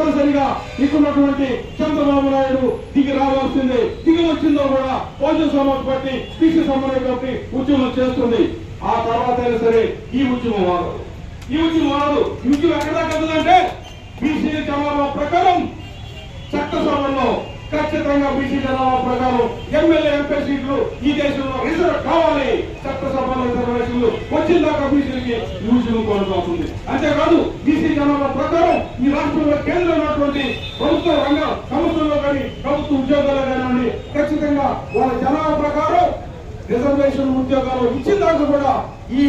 తప్పనిసరిగా ఇక్కడున్నటువంటి చంద్రబాబు నాయుడు దిగి రావాల్సిందే. దిగి వచ్చిందో కూడా Bahujan Samaj party B C సమన్వయ కమిటీ ఉద్యమం చేస్తుంది. ఆ తర్వాత అయినా సరే ఈ ఉద్యమం వాడదు ఈ ఉద్యమం వాడదు ఈ ఉద్యమం ఎక్కడ బీసీ జనాభా ప్రకారం చట్టసభల్లో ఖచ్చితంగా బీసీ జనాభా ప్రకారం ఎమ్మెల్యే ఎంపీ సీట్లు ఈ దేశంలో రిజర్వ్ కావాలి. చట్టసభలో రిజర్వేషన్లు వచ్చిన దాకా బీసీలకి యూజీలు కొనసాగుతుంది అంతేకాదు బీసీ జనాభా ప్రకారం ఈ రాష్ట్రంలో కేంద్రం ఉన్నటువంటి ప్రభుత్వ రంగ సంస్థల్లో కానీ ప్రభుత్వ ఉద్యోగాల్లో కానివ్వండి ఖచ్చితంగా వాళ్ళ జనాభా ప్రకారం రిజర్వేషన్ ఉద్యోగాలు ఇచ్చిన కూడా ఈ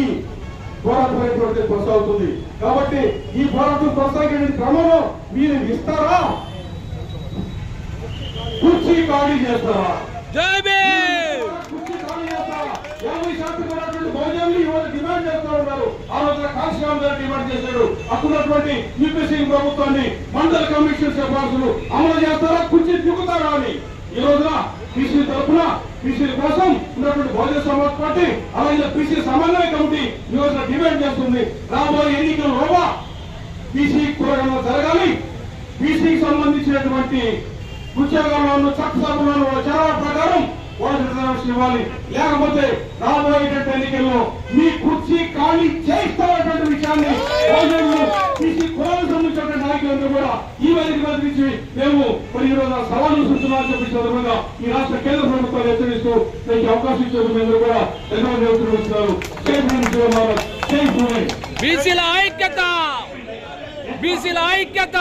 పోరాటం అనేటువంటిది కొనసాగుతుంది. కాబట్టి ఈ పోరాటం కొనసాగే క్రమంలో మీరు ఇస్తారా? కుర్చీ ఖాళీ చేస్తారా జై భీమ్ కుర్చీ ఖాళీ చేస్తారా యాభై శాతం ఉన్నటువంటి భోజనాలు ఇవాళ డిమాండ్ చేస్తా ఉన్నారు. ఆ రోజున కాశీరామ్ గారు డిమాండ్ చేశాడు అప్పుడున్నటువంటి యూపీసీ ప్రభుత్వాన్ని మండల కమిషన్ సిఫార్సులు అమలు చేస్తారా? కుర్చీ దిగుతారా అని. ఈ రోజున బీసీ తరఫున బీసీ కోసం ఉన్నటువంటి బహుజన సమాజ్ పార్టీ అలాగే బీసీ సమన్వయ కమిటీ ఈ రోజున డిమాండ్ చేస్తుంది. రాబోయే ఎన్నికల బీసీ కులగణన జరగాలి. బీసీకి సంబంధించినటువంటి ఉద్యోగాల్లోనూ చట్టసభలోనూ జనాభా ప్రకారం అవకాశం ఇవ్వాలి. లేకపోతే రాబోయేటువంటి ఎన్నికల్లో మీ కుర్చీ ఖాళీ చేస్తామన్నటువంటి విషయాన్ని బహుజనులు కులాలకు సంబంధించినటువంటి నాయకులందరూ కూడా ఈ వేదిక మీద నుంచి మేము మరి ఈ రోజు సవాలు సూచనలు చెప్పిన సందర్భంగా ఈ రాష్ట్ర కేంద్ర ప్రభుత్వాలు హెచ్చరిస్తూ మీకు అవకాశం ఇచ్చేందుకు కూడా ధన్యవాదాలు తెలుపుతున్నారు జై బీసీల ఐక్యత! బీసీల ఐక్యత!